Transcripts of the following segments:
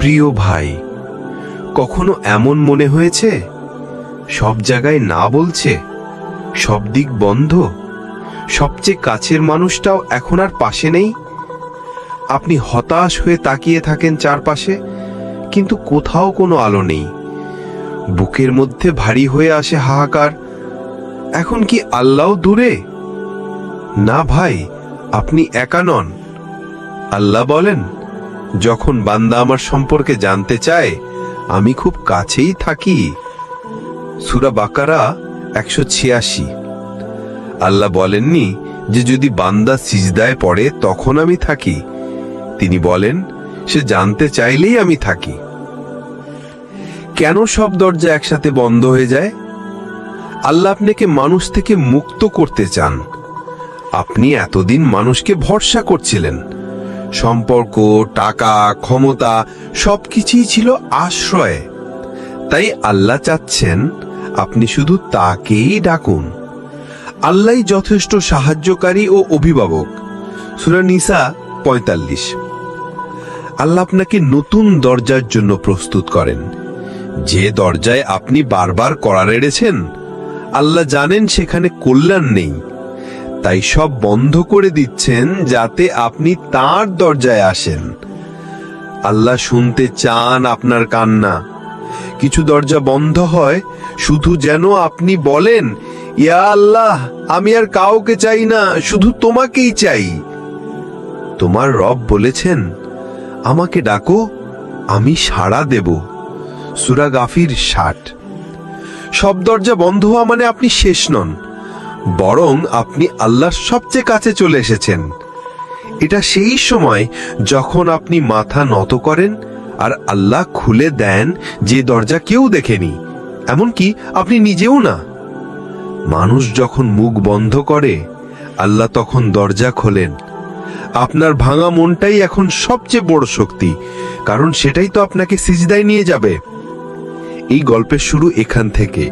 প্রিয় ভাই, কখনো এমন মনে হয়েছে? সব জায়গায় না বলছে? সব দিক বন্ধ? সবচেয়ে কাছের মানুষটাও এখন আর পাশে নেই? আপনি হতাশ হয়ে তাকিয়ে থাকেন চারপাশে, কিন্তু কোথাও কোনো আলো নেই। বুকের মধ্যে ভারী হয়ে আসে হাহাকার। এখন কি আল্লাহ দূরে? না ভাই আপনি একা নন। আল্লাহ বলেন, যখন বান্দা আমার সম্পর্কে জানতে চায়, আমি খুব কাছেই থাকি। সুরা বাকারা একশো ছিয়াশি। আল্লাহ বলেননি যে যদি বান্দা সিজদায় পড়ে, তখন আমি থাকি। তিনি বলেন, সে জানতে চাইলেই আমি থাকি। কেন সব দরজা একসাথে বন্ধ হয়ে যায়? আল্লাহ আপনাকে মানুষ থেকে মুক্ত করতে চান। আপনি এতদিন মানুষকে ভরসা করছিলেন। সম্পর্ক, টাকা, ক্ষমতা, সবকিছুই ছিল আশ্রয়। তাই আল্লাহ চাচ্ছেন আপনি শুধু তাকেই ডাকুন। আল্লাহ যথেষ্ট সাহায্যকারী ও অভিভাবক। সুরা নিসা পঁয়তাল্লিশ। আল্লাহ আপনাকে নতুন দরজার জন্য প্রস্তুত করেন। যে দরজায় আপনি বারবার কড়া রেড়েছেন আল্লাহ জানেন সেখানে কল্যাণ নেই। তাই সব বন্ধ করে দিচ্ছেন যাতে আপনি তার দরজায় আসেন। আল্লাহ শুনতে চান আপনার কান্না। কিছু দরজা বন্ধ হয়, শুধু যেন আপনি বলেন, ইয়া আল্লাহ, আমি আর কাউকে চাই না, শুধু তোমাকেই চাই। তোমার রব বলেছেন, আমাকে ডাকো, আমি সাড়া দেব। সুরা গাফির ষাট। সব দরজা বন্ধ হওয়া মানে আপনি শেষ নন। বরং আপনি আল্লাহর সবচেয়ে কাছে চলে এসেছেন। এটা সেই সময় যখন আপনি মাথা নত করেন আর আল্লাহ খুলে দেন যে দরজা কেউ দেখেনি। এমনকি আপনি নিজেও না। মানুষ যখন মুখ বন্ধ করে, আল্লাহ তখন দরজা খোলেন। আপনার ভাঙা মনটাই এখন সবচেয়ে বড় শক্তি, কারণ সেটাই তো আপনাকে সিজদায় নিয়ে যাবে। এই গল্পের শুরু এখান থেকে।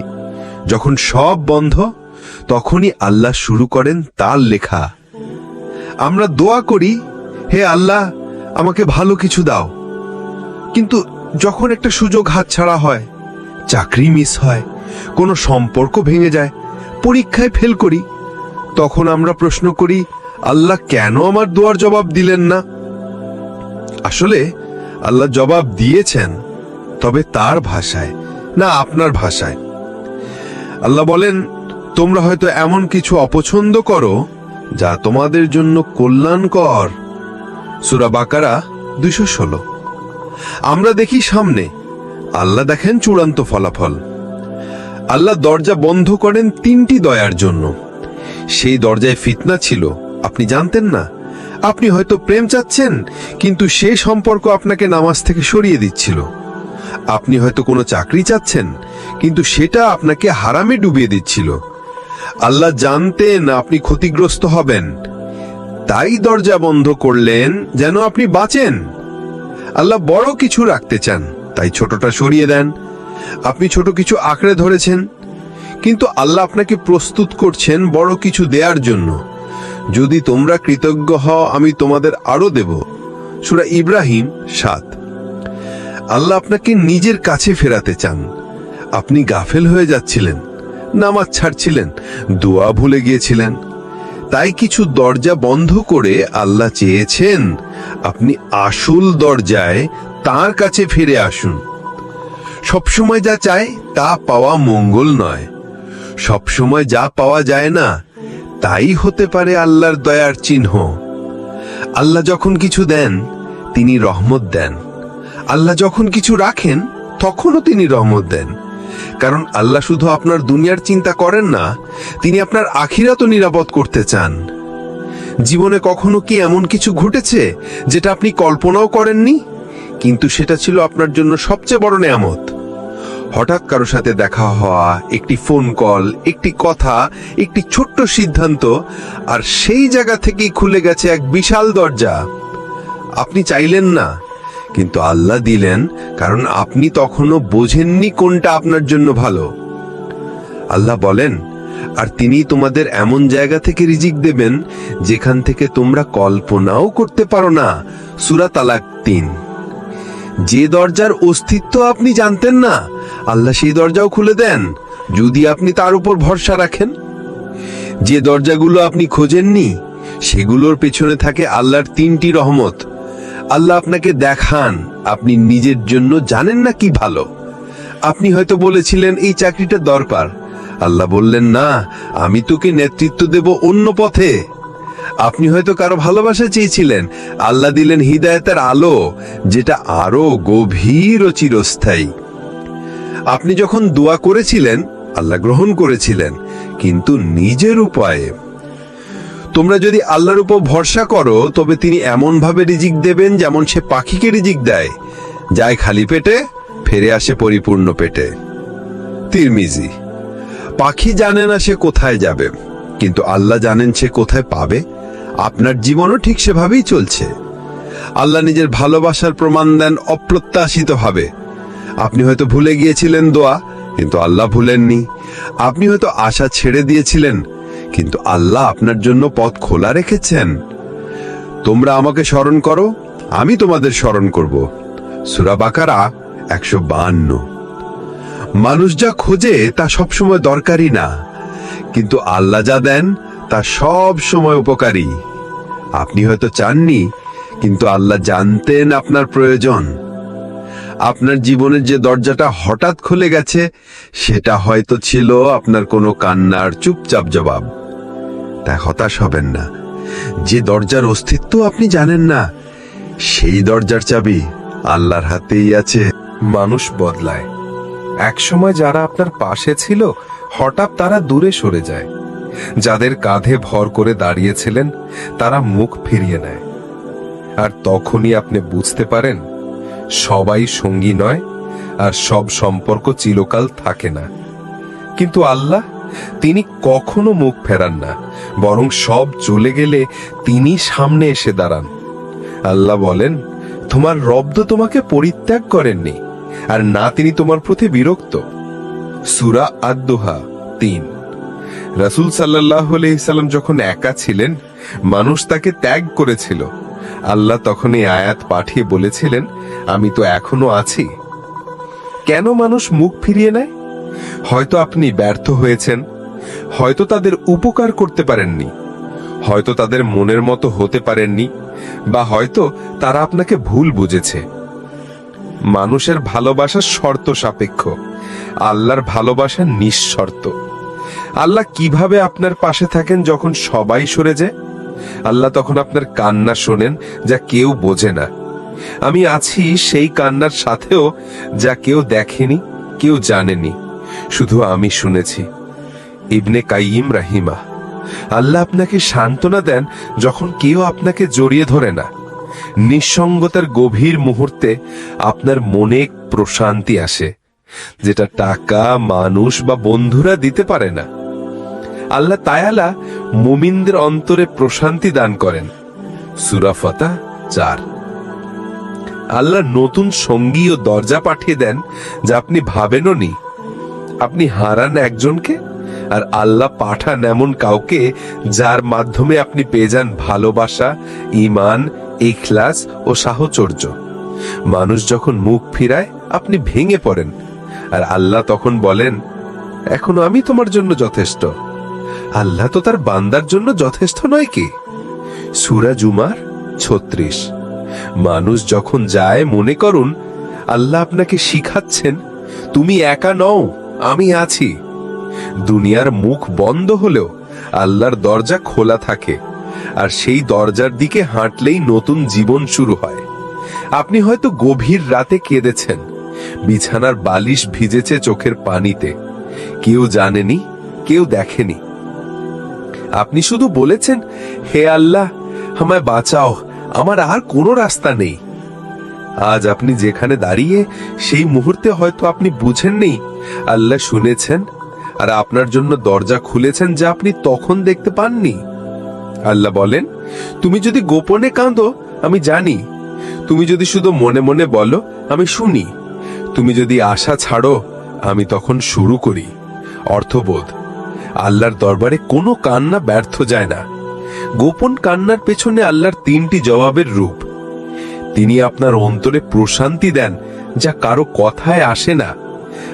যখন সব বন্ধ তখনই আল্লাহ শুরু করেন তার লেখা। আমরা দোয়া করি, হে আল্লাহ, আমাকে ভালো কিছু দাও। কিন্তু যখন একটা সুযোগ হাতছাড়া হয়, চাকরি মিস হয়, কোনো সম্পর্ক ভেঙে যায়, পরীক্ষায় ফেল করি, তখন আমরা প্রশ্ন করি, আল্লাহ কেন আমার দোয়ার জবাব দিলেন না? আসলে আল্লাহ জবাব দিয়েছেন, তবে তার ভাষায়, না আপনার ভাষায়। আল্লাহ বলেন তোমরা হয়তো এমন কিছু অপছন্দ করো যা তোমাদের জন্য কল্যাণকর। সুরা বাকারা দুইশো ষোলো। আমরা দেখি সামনে, আল্লাহ দেখেন চূড়ান্ত ফলাফল। আল্লাহ দরজা বন্ধ করেন তিনটি দয়ার জন্য। সেই দরজায় ফিতনা ছিল, আপনি জানতেন না। আপনি হয়তো প্রেম চাচ্ছেন, কিন্তু সে সম্পর্ক আপনাকে নামাজ থেকে সরিয়ে দিচ্ছিল। আপনি হয়তো কোনো চাকরি চাচ্ছেন, কিন্তু সেটা আপনাকে হারামে ডুবিয়ে দিচ্ছিল। আল্লাহ জানতেন আপনি ক্ষতিগ্রস্ত হবেন। তাই দরজা বন্ধ করলেন যেন আপনি বাঁচেন। আল্লাহ বড় কিছু রাখতে চান, তাই ছোটটা সরিয়ে দেন। আপনি ছোট কিছু আঁকড়ে ধরেছেন, কিন্তু আল্লাহ আপনাকে প্রস্তুত করছেন বড় কিছু দেওয়ার জন্য। যদি তোমরা কৃতজ্ঞ হও, আমি তোমাদের আরও দেব। সুরা ইব্রাহিম সাত। আল্লাহ আপনাকে নিজের কাছে ফেরাতে চান। আপনি গাফেল হয়ে যাচ্ছিলেন। নামাজ ছাড়ছিলেন, দোয়া ভুলে গিয়েছিলেন। তাই কিছু দরজা বন্ধ করে আল্লাহ চেয়েছেন, আপনি আসল দরজায় তার কাছে ফিরে আসুন। সবসময় যা চায় তা পাওয়া মঙ্গল নয়। সবসময় যা পাওয়া যায় না, তাই হতে পারে আল্লাহর দয়ার চিহ্ন। আল্লাহ যখন কিছু দেন, তিনি রহমত দেন। আল্লাহ যখন কিছু রাখেন, তখনও তিনি রহমত দেন। কারণ আল্লাহ শুধু আপনার দুনিয়ার চিন্তা করেন না, তিনি আপনার আখিরাতও নিরাপদ করতে চান। জীবনে কখনো কি এমন কিছু ঘটেছে যেটা আপনি কল্পনাও করেননি? কিন্তু সেটা ছিল আপনার জন্য সবচেয়ে বড় নেয়ামত। হঠাৎ কারও সাথে দেখা হওয়া, একটি ফোন কল একটি কথা, একটি ছোট্ট সিদ্ধান্ত, আর সেই জায়গা থেকেই খুলে গেছে এক বিশাল দরজা। আপনি চাইলেন না কিন্তু আল্লাহ দিলেন, কারণ আপনি তখনও বোঝেননি কোনটা আপনার জন্য ভালো। আল্লাহ বলেন, আর তিনি তোমাদের এমন জায়গা থেকে রিজিক দেবেন, যেখান থেকে তোমরা কল্পনাও করতে পারো না। সুরা তালাক তিন। যে দরজার অস্তিত্ব আপনি জানতেন না, আল্লাহ সেই দরজাও খুলে দেন, যদি আপনি তার উপর ভরসা রাখেন। যে দরজাগুলো আপনি খোঁজেননি, সেগুলোর পেছনে থাকে আল্লাহর তিনটি রহমত। আল্লাহ আপনাকে দেখান, আপনি নিজের জন্য জানেন না কি ভালো। আপনি হয়তো বলেছিলেন, এই চাকরিটা দরকার। আল্লাহ বললেন, না, আমি তোকে নেতৃত্ব দেব অন্য পথে। আপনি হয়তো কারও ভালোবাসা চেয়েছিলেন। আল্লাহ দিলেন হৃদায়তের আলো, যেটা আরও গভীর ও চিরস্থায়ী। আপনি যখন দোয়া করেছিলেন, আল্লাহ গ্রহণ করেছিলেন, কিন্তু নিজের উপায়ে তোমরা যদি আল্লাহর উপর ভরসা করো, তবে তিনি এমন ভাবে রিজিক দেবেন যেমন সে পাখিকে রিজিক দেয়। যায় খালি পেটে, ফিরে আসে পরিপূর্ণ পেটে। তিরমিজি, পাখি জানে না সে কোথায় যাবে, কিন্তু আল্লাহ জানেন সে কোথায় পাবে। আপনার জীবনও ঠিক সেভাবেই চলছে। আল্লাহ নিজের ভালোবাসার প্রমাণ দেন অপ্রত্যাশিতভাবে আপনি হয়তো ভুলে গিয়েছিলেন দোয়া, কিন্তু আল্লাহ ভুলেননি। আপনি হয়তো আশা ছেড়ে দিয়েছিলেন কিন্তু আল্লাহ আপনার জন্য পথ খোলা রেখেছেন। তোমরা আমাকে স্মরণ করো, আমি তোমাদের স্মরণ করব। সুরা বাকারা একশো বাহান্ন। মানুষ যা খোঁজে তা সবসময় দরকারি না, কিন্তু আল্লাহ যা দেন তা সব সময় উপকারী। আপনি হয়তো চাননি, কিন্তু আল্লাহ জানতেন আপনার প্রয়োজন। আপনার জীবনের যে দরজাটা হঠাৎ খুলে গেছে, সেটা হয়তো ছিল আপনার কোনো কান্নার চুপচাপ জবাব। তা হতাশ হবেন না। যে দরজার অস্তিত্ব আপনি জানেন না, সেই দরজার চাবি আল্লাহর হাতেই আছে। মানুষ বদলায়। একসময় যারা আপনার পাশে ছিল, হঠাৎ তারা দূরে সরে যায়। যাদের কাঁধে ভর করে দাঁড়িয়েছিলেন, তারা মুখ ফিরিয়ে নেয়। আর তখনই আপনি বুঝতে পারেন, সবাই সঙ্গী নয় আর সব সম্পর্ক চিরকাল থাকে না। কিন্তু আল্লাহ তিনি কখনো মুখ ফেরান না, বরং সব চলে গেলে তিনি সামনে এসে দাঁড়ান। আল্লাহ বলেন, তোমার রব্দ তোমাকে পরিত্যাগ করেননি, আর না তিনি তোমার প্রতি বিরক্ত। সুরা আদোহা তিন। রাসুল সাল্লাহ সাল্লাম যখন একা ছিলেন, মানুষ তাকে ত্যাগ করেছিল। আল্লাহ তখন এই আয়াত পাঠিয়ে বলেছিলেন, আমি তো এখনও আছি। কেন মানুষ মুখ ফিরিয়ে নেয়? হয়তো আপনি ব্যর্থ হয়েছেন, হয়তো তাদের উপকার করতে পারেননি, হয়তো তাদের মনের মতো হতে পারেননি, বা হয়তো তারা আপনাকে ভুল বুঝেছে। মানুষের ভালোবাসা শর্ত সাপেক্ষ, আল্লাহর ভালোবাসা নিঃশর্ত। আল্লাহ কীভাবে আপনার পাশে থাকেন যখন সবাই সরে যায়? আল্লাহ তখন আপনার কান্না শোনেন যা কেউ বোঝে না। আমি আছি সেই কান্নার সাথেও যা কেউ দেখেনি, কেউ জানেনি। শুধু আমি শুনেছি। ইবনে কাইম রাহিমা আল্লাহ আপনাকে সান্ত্বনা দেন যখন কেউ আপনাকে জড়িয়ে ধরে না। নিঃসঙ্গতার গভীর মুহূর্তে আপনার মনে প্রশান্তি আসে, যেটা টাকা, মানুষ বা বন্ধুরা দিতে পারে না। আল্লাহ তায়ালা মুমিনদের অন্তরে প্রশান্তি দান করেন। সুরাফতা চার। আল্লাহ নতুন সঙ্গী ও দরজা পাঠিয়ে দেন যা আপনি ভাবেনও নি। আপনি হারান একজনকে, আর আল্লাহ পাঠান এমন কাউকে যার মাধ্যমে আপনি পেয়ে যান ভালোবাসা ইমান ইখলাস ও সাহচর্য। মানুষ যখন মুখ ফিরায়, আপনি ভেঙে পড়েন, আর আল্লাহ তখন বলেন, এখন আমি তোমার জন্য যথেষ্ট। আল্লাহ তো তার বান্দার জন্য যথেষ্ট নয় কি? সুরা জুমার ছত্রিশ। মানুষ যখন যায়, মনে করুন, আল্লাহ আপনাকে শিখাচ্ছেন, তুমি একা নও আমি আছি। দুনিয়ার মুখ বন্ধ হলেও আল্লাহর দরজা খোলা থাকে, আর সেই দরজার দিকে হাঁটলেই নতুন জীবন শুরু হয়। আপনি হয়তো গভীর রাতে কেঁদেছেন, বিছানার বালিশ ভিজেছে চোখের পানিতে। কেউ জানেনি, কেউ দেখেনি। আপনি শুধু বলেছেন, হে আল্লাহ, আমায় বাঁচাও, আমার আর কোনো রাস্তা নেই। আজ আপনি যেখানে দাঁড়িয়ে সেই মুহূর্তে হয়তো আপনি বুঝেননি আল্লাহ শুনেছেন আর আপনার জন্য দরজা খুলেছেন যা আপনি তখন দেখতে পাননি। আল্লাহ বলেন, তুমি যদি গোপনে কাঁদো, আমি জানি। তুমি যদি শুধু মনে মনে বলো, আমি শুনি। তুমি যদি আশা ছাড়ো, আমি তখন শুরু করি। অর্থবোধ, আল্লাহর দরবারে কোনো কান্না ব্যর্থ যায় না। গোপন কান্নার পেছনে আল্লাহর তিনটি জবাবের রূপ। তিনি আপনার অন্তরে প্রশান্তি দেন যা কারও কথায় আসে না।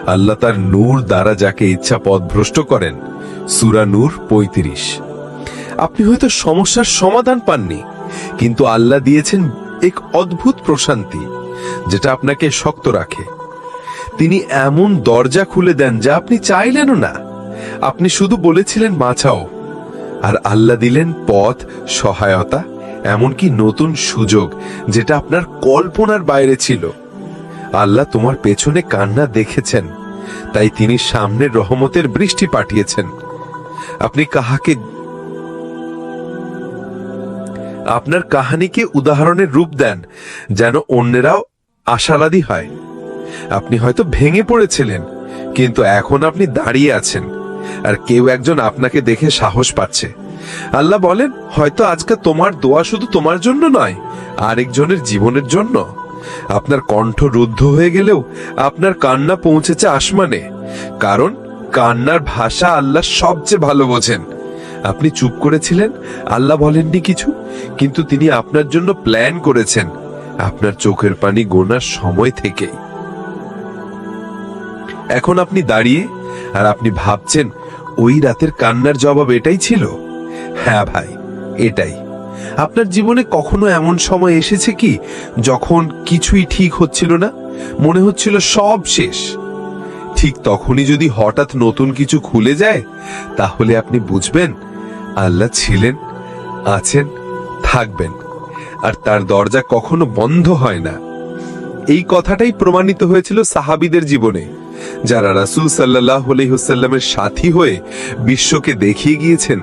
আল্লাহ তার নূর দ্বারা যাকে ইচ্ছা পথভ্রষ্ট করেন। সুরা নূর পঁয়ত্রিশ। আপনি হয়তো সমস্যার সমাধান পাননি, কিন্তু আল্লাহ দিয়েছেন এক অদ্ভুত প্রশান্তি, যেটা আপনাকে শক্ত রাখে। তিনি এমন দরজা খুলে দেন যা আপনি চাইলেনও না। আপনি শুধু বলেছিলেন, বাঁচাও। আর আল্লাহ দিলেন পথ, সহায়তা, এমনকি নতুন সুযোগ, যেটা আপনার কল্পনার বাইরে ছিল। আল্লাহ তোমার পেছনে কান্না দেখেছেন, তাই তিনি সামনে রহমতের বৃষ্টি পাঠিয়েছেন। আপনি কাহাকে আপনার কাহানিকে উদাহরণের রূপ দেন, যেন অন্যেরাও আশাবাদী হয়। আপনি হয়তো ভেঙে পড়েছিলেন, কিন্তু এখন আপনি দাঁড়িয়ে আছেন, আর কেউ একজন আপনাকে দেখে সাহস পাচ্ছে। আল্লাহ বলেন, হয়তো আজকে তোমার দোয়া শুধু তোমার জন্য নয়, আরেকজনের জীবনের জন্য। আপনার কণ্ঠ রুদ্ধ হয়ে গেলেও আপনার কান্না পৌঁছেছে আসমানে। কারণ কান্নার ভাষা আল্লাহ সবচেয়ে ভালো বোঝেন। আপনি চুপ করেছিলেন? আল্লাহ বলেননি কিছু? কিন্তু তিনি আপনার জন্য প্ল্যান করেছেন। আপনার চোখের পানি গোনার সময় থেকেই। এখন আপনি দাঁড়িয়ে, আর আপনি ভাবছেন, ওই রাতের কান্নার জবাব এটাই ছিল? হ্যাঁ ভাই, এটাই। আপনার জীবনে কখনো এমন সময় এসেছে কি যখন কিছুই ঠিক হচ্ছিল না? মনে হচ্ছিল সব শেষ। ঠিক তখনই যদি হঠাৎ নতুন কিছু খুলে যায়, তাহলে আপনি বুঝবেন আল্লাহ ছিলেন, আছেন, থাকবেন। আর তার দরজা কখনো বন্ধ হয় না। এই কথাটাই প্রমাণিত হয়েছিল সাহাবিদের জীবনে, যারা রাসূল সাল্লাহ আলহিহসাল্লামের সাথী হয়ে বিশ্বকে দেখিয়ে গিয়েছেন।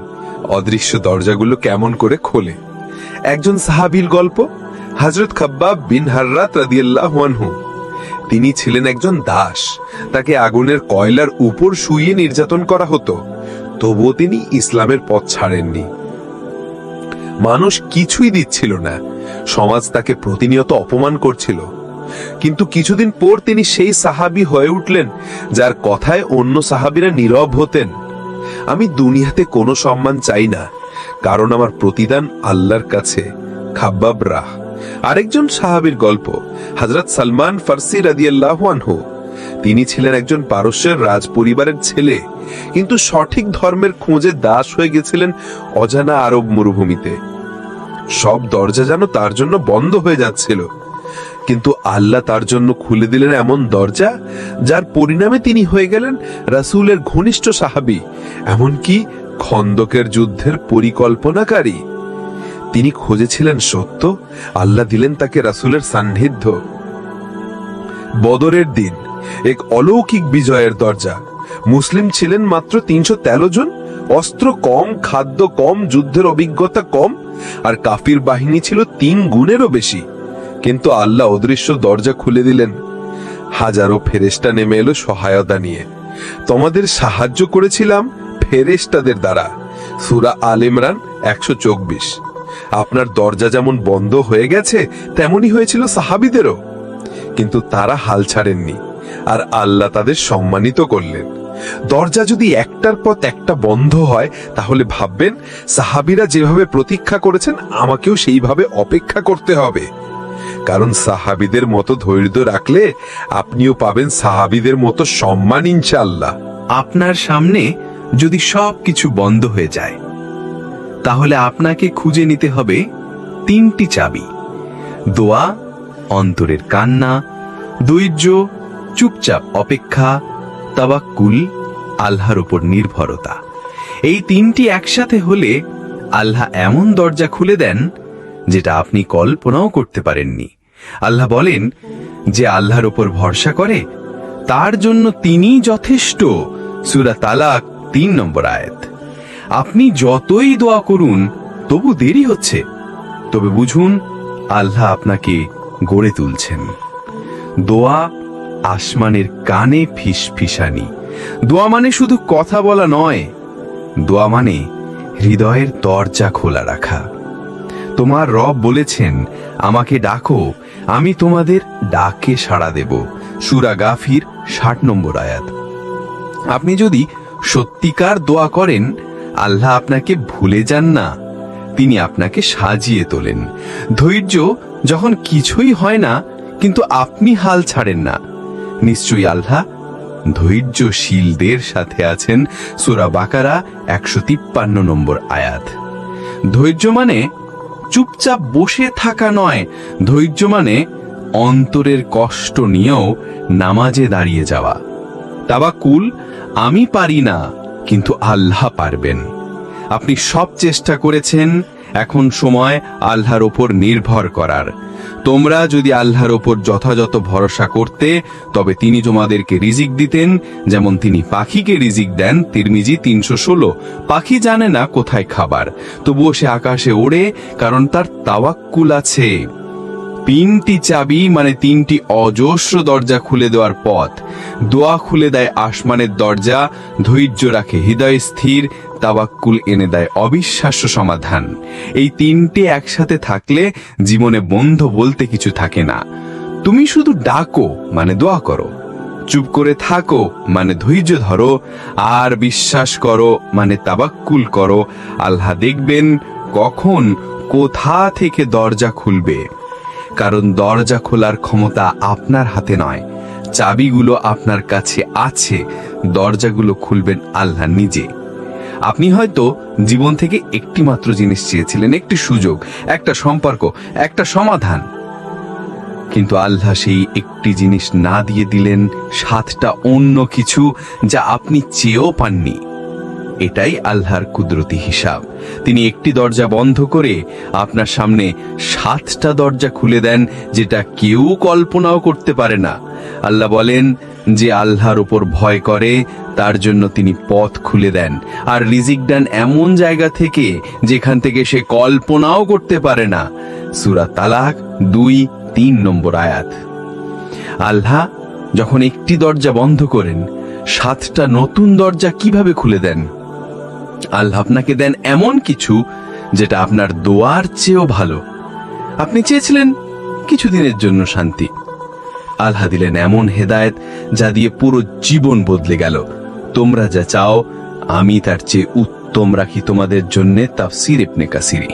অদৃশ্য দরজাগুলো কেমন করে খোলে। একজন সাহাবীর গল্প হজরত খাব্বাব বিন হাররাত রাদিয়াল্লাহু তিনি ছিলেন একজন দাস, তাকে আগুনের কয়লার উপর শুয়ে নির্যাতন করা হতো। তবুও তিনি ইসলামের পথ ছাড়েননি। মানুষ কিছুই দিচ্ছিল না, সমাজ তাকে প্রতিনিয়ত অপমান করছিল। কিন্তু কিছুদিন পর তিনি সেই সাহাবি হয়ে উঠলেন, যার কথায় অন্য সাহাবিরা নীরব হতেন। আমি দুনিয়াতে কোনো সম্মান চাই না, কারণ আমার প্রতিদান আল্লাহর কাছে। খাব্বাব রাহ। আরেকজন সাহাবীর গল্প, হযরত সালমান ফার্সি রাদিয়াল্লাহু আনহু। তিনি ছিলেন একজন পারস্যের রাজ পরিবারের ছেলে, কিন্তু সঠিক ধর্মের খোঁজে দাস হয়ে গেছিলেন অজানা আরব মরুভূমিতে। সব দরজা যেন তার জন্য বন্ধ হয়ে যাচ্ছিল। কিন্তু আল্লাহ তার জন্য খুলে দিলেন এমন দরজা যার পরিণামে তিনি হয়ে গেলেন রাসূলের ঘনিষ্ঠ সাহাবী, এমনকি খন্দকের যুদ্ধের পরিকল্পনাকারী। তিনি খুঁজেছিলেন সত্য, আল্লাহ দিলেন তাকে রাসূলের সান্নিধ্য। বদরের দিন, এক অলৌকিক বিজয়ের দরজা। মুসলিম ছিলেন মাত্র তিনশো তেরো জন, অস্ত্র কম, খাদ্য কম, যুদ্ধের অভিজ্ঞতা কম, আর কাফির বাহিনী ছিল তিন গুণেরও বেশি। কিন্তু আল্লাহ অদৃশ্য দরজা খুলে দিলেন। হাজারো ফেরেস্টা নেমে এলো সহায়তা নিয়ে। তোমাদের সাহায্য করেছিলাম ফেরেস্তাদের দ্বারা। সুরা আল ইমরান একশো চব্বিশ। আপনার দরজা যেমন বন্ধ হয়ে গেছে, তেমনই হয়েছিল সাহাবিদেরও। কিন্তু তারা হাল ছাড়েননি, আর আল্লাহ তাদের সম্মানিত করলেন। দরজা যদি একটার পথ একটা বন্ধ হয়, তাহলে ভাববেন, সাহাবিরা যেভাবে প্রতীক্ষা করেছেন, আমাকেও সেইভাবে অপেক্ষা করতে হবে। কারণ সাহাবিদের মতো ধৈর্য রাখলে আপনিও পাবেন সাহাবিদের মতো সম্মান, ইনশাআল্লাহ। আপনার সামনে যদি সব কিছু বন্ধ হয়ে যায়, তাহলে আপনাকে খুঁজে নিতে হবে তিনটি চাবি। দোয়া, অন্তরের কান্না দৈর্য চুপচাপ অপেক্ষা তাবাক্কুল আল্লাহর উপর নির্ভরতা। এই তিনটি একসাথে হলে আল্লাহ এমন দরজা খুলে দেন যেটা আপনি কল্পনাও করতে পারেননি। আল্লাহ বলেন যে আল্লাহর উপর ভরসা করে, তার জন্য তিনি যথেষ্ট। সুরা তালাক তিন নম্বর আয়াত। আপনি যতই দোয়া করুন, তবু দেরি হচ্ছে। তবে বুঝুন, আল্লাহ আপনাকে গড়ে তুলছেন। দোয়া আসমানের কানে ফিস ফিসানি দোয়া মানে শুধু কথা বলা নয়, দোয়া মানে হৃদয়ের দরজা খোলা রাখা। তোমার রব বলেছেন, আমাকে ডাকো আমি তোমাদের ডাকে সাড়া দেব। সুরা গাফির ষাট নম্বর আয়াত। আপনি যদি সত্যিকার দোয়া করেন, আল্লাহ আপনাকে ভুলে যান না, তিনি আপনাকে সাজিয়ে তোলেন। ধৈর্য যখন কিছুই হয় না, কিন্তু আপনি হাল ছাড়েন না। নিশ্চয়ই আল্লাহ ধৈর্যশীলদের সাথে আছেন। সুরা বাকারা একশো তিপ্পান্ন নম্বর আয়াত। ধৈর্য মানে চুপচাপ বসে থাকা নয়, ধৈর্য মানে অন্তরের কষ্ট নিয়েও নামাজে দাঁড়িয়ে যাওয়া। তাবাকুল আমি পারি না, কিন্তু আল্লাহ পারবেন। আপনি সব চেষ্টা করেছেন, এখন সময় আল্লাহর ওপর নির্ভর করার। তোমরা যদি আল্লাহর ওপর যথাযথ ভরসা করতে, তবে তিনি তোমাদেরকে রিজিক দিতেন, যেমন তিনি পাখিকে রিজিক দেন, তিরমিজি তিনশো ষোলো। পাখি জানে না কোথায় খাবার, তবুও সে আকাশে ওড়ে, কারণ তার তাওয়াক্কুল আছে। তিনটি চাবি মানে তিনটি অজস্র দরজা খুলে দেওয়ার পথ। দোয়া খুলে দেয় আসমানের দরজা, ধৈর্য রাখে হৃদয় স্থির তাবাক্কুল এনে দেয় অবিশ্বাস্য সমাধান। এই তিনটে একসাথে থাকলে জীবনে বন্ধ বলতে কিছু থাকে না। তুমি শুধু ডাকো মানে দোয়া করো। চুপ করে থাকো মানে ধৈর্য ধরো। আর বিশ্বাস করো মানে তাবাক্কুল করো। আল্লাহ দেখবেন কখন কোথা থেকে দরজা খুলবে। কারণ দরজা খোলার ক্ষমতা আপনার হাতে নয়। চাবিগুলো আপনার কাছে আছে, দরজাগুলো খুলবেন আল্লাহ নিজে। আপনি হয়তো জীবন থেকে একটি মাত্র জিনিস চেয়েছিলেন, একটি সুযোগ, একটা সম্পর্ক, একটা সমাধান। কিন্তু আল্লাহ সেই একটি জিনিস না দিয়ে দিলেন সাতটা অন্য কিছু যা আপনি চেয়েও পাননি। এটাই আল্লাহর কুদরতি হিসাব। তিনি একটি দরজা বন্ধ করে আপনার সামনে সাতটা দরজা খুলে দেন, যেটা কেউ কল্পনাও করতে পারে না। আল্লাহ বলেন যে আল্লাহর ওপর ভয় করে, তার জন্য তিনি পথ খুলে দেন। আর রিজিক দেন এমন জায়গা থেকে যেখান থেকে সে কল্পনাও করতে পারে না। সুরা তালাক দুই, তিন নম্বর আয়াত। আল্লাহ যখন একটি দরজা বন্ধ করেন, সাতটা নতুন দরজা কীভাবে খুলে দেন? আল্লাহ আপনাকে দেন এমন কিছু যেটা আপনার দোয়ার চেয়েও ভালো। আপনি চেয়েছিলেন কিছুদিনের জন্য শান্তি। আল্লাহ দিলেন এমন হেদায়েত যা দিয়ে পুরো জীবন বদলে গেল। তোমরা যা চাও, আমি তার চেয়ে উত্তম রাখি তোমাদের জন্য তাফসির ইবনে কাসিরি।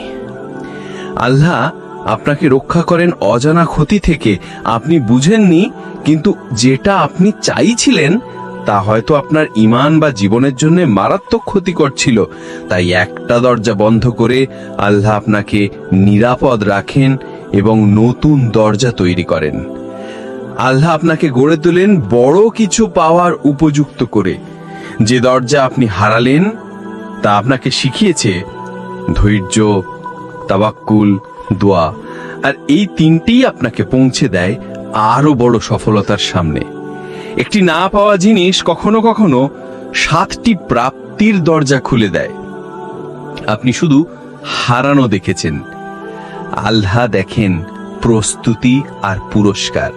আল্লাহ আপনাকে রক্ষা করেন অজানা ক্ষতি থেকে। আপনি বুঝেননি, কিন্তু যেটা আপনি চাইছিলেন তা হয়তো আপনার ইমান বা জীবনের জন্য মারাত্মক ক্ষতিকর ছিল। তাই একটা দরজা বন্ধ করে আল্লাহ আপনাকে নিরাপদ রাখেন এবং নতুন দরজা তৈরি করেন। আল্লাহ আপনাকে গড়ে তোলেন বড় কিছু পাওয়ার উপযুক্ত করে। যে দরজা আপনি হারালেন, তা আপনাকে শিখিয়েছে ধৈর্য তাবাক্কুল দোয়া। আর এই তিনটেই আপনাকে পৌঁছে দেয় আরও বড় সফলতার সামনে। একটি না পাওয়া জিনিস কখনো কখনো সাতটি প্রাপ্তির দরজা খুলে দেয়। আপনি শুধু হারানো দেখেছেন। আল্লাহ দেখেন প্রস্তুতি আর পুরস্কার।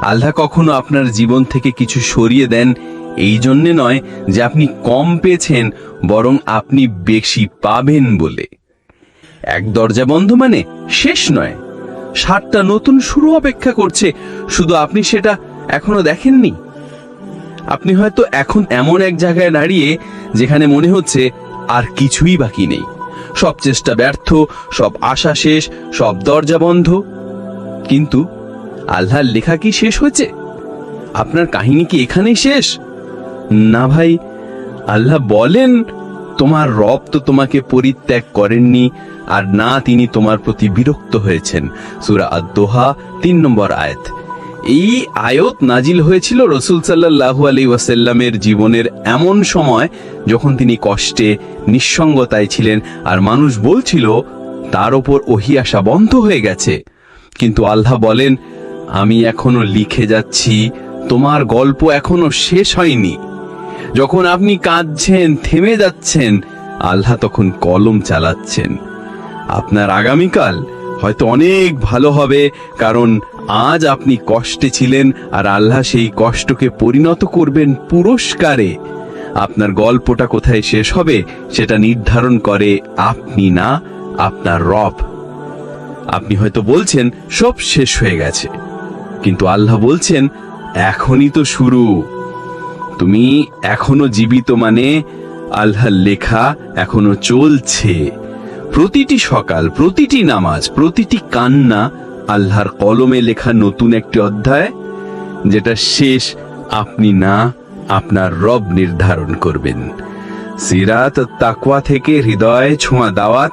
আল্লাহ কখনো আপনার জীবন থেকে কিছু সরিয়ে দেন এই জন্যে নয় যে আপনি কম পেয়েছেন, বরং আপনি বেশি পাবেন বলে। এক দরজা বন্ধ মানে শেষ নয়। সাতটা নতুন শুরু অপেক্ষা করছে। শুধু আপনি সেটা এখনও দেখেননি? আপনি হয়তো এখন এমন এক জায়গায় দাঁড়িয়ে যেখানে মনে হচ্ছে আর কিছুই বাকি নেই। সব চেষ্টা ব্যর্থ, সব আশা শেষ, সব দরজা বন্ধ। কিন্তু আল্লাহর লেখা কি শেষ হয়েছে? আপনার কাহিনী কি এখানেই শেষ? না ভাই, আল্লাহ বলেন, তোমার রব তো তোমাকে পরিত্যাগ করেননি, আর না তিনি তোমার প্রতি বিরক্ত হয়েছেন। সুরা আদ-দোহা, তিন নম্বর আয়াত। এই আয়ত নাজিল হয়েছিল রসুল সাল্লাহু আলী ওয়াসাল্লামের জীবনের এমন সময় যখন তিনি কষ্টে, নিঃসঙ্গতায় ছিলেন আর মানুষ বলছিল, তার ওপর ওহি আসা বন্ধ হয়ে গেছে। কিন্তু আল্লাহ বলেন, আমি এখনও লিখে যাচ্ছি, তোমার গল্প এখনও শেষ হয়নি। যখন আপনি কাঁদছেন, থেমে যাচ্ছেন, আল্লাহ তখন কলম চালাচ্ছেন। আপনার আগামীকাল হয়তো অনেক ভালো হবে, কারণ আজ আপনি কষ্টে ছিলেন আর আল্লাহ সেই কষ্টকে পরিণত করবেন পুরস্কারে। আপনার গল্পটা কোথায় শেষ হবে সেটা নির্ধারণ করে আপনি না, আপনার রব। আপনি হয়তো বলছেন, সব শেষ হয়ে গেছে। কিন্তু আল্লাহ বলছেন, এখনই তো শুরু। তুমি এখনও জীবিত মানে আল্লাহর লেখা এখনও চলছে। প্রতিটি সকাল, প্রতিটি নামাজ, প্রতিটি কান্না আল্লাহর কলমে লেখা নতুন একটি অধ্যায়, যেটা শেষ আপনি না, আপনার রব নির্ধারণ করবেন। সিরাত তাকওয়া থেকে হৃদয়ে ছোঁয়া দাওয়াত,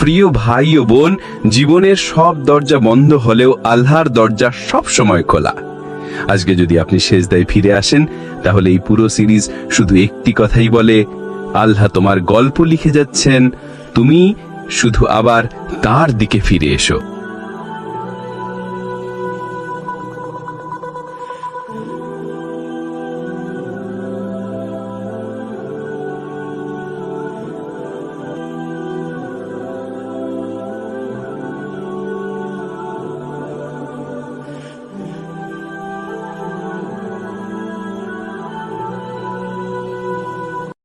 প্রিয় ভাই ও বোন, জীবনের সব দরজা বন্ধ হলেও আল্লাহর দরজা সব সময় খোলা। আজকে যদি আপনি শেষদায় ফিরে আসেন, তাহলে এই পুরো সিরিজ শুধু একটি কথাই বলে, আল্লাহ তোমার গল্প লিখে যাচ্ছেন, তুমি শুধু আবার তার দিকে ফিরে এসো।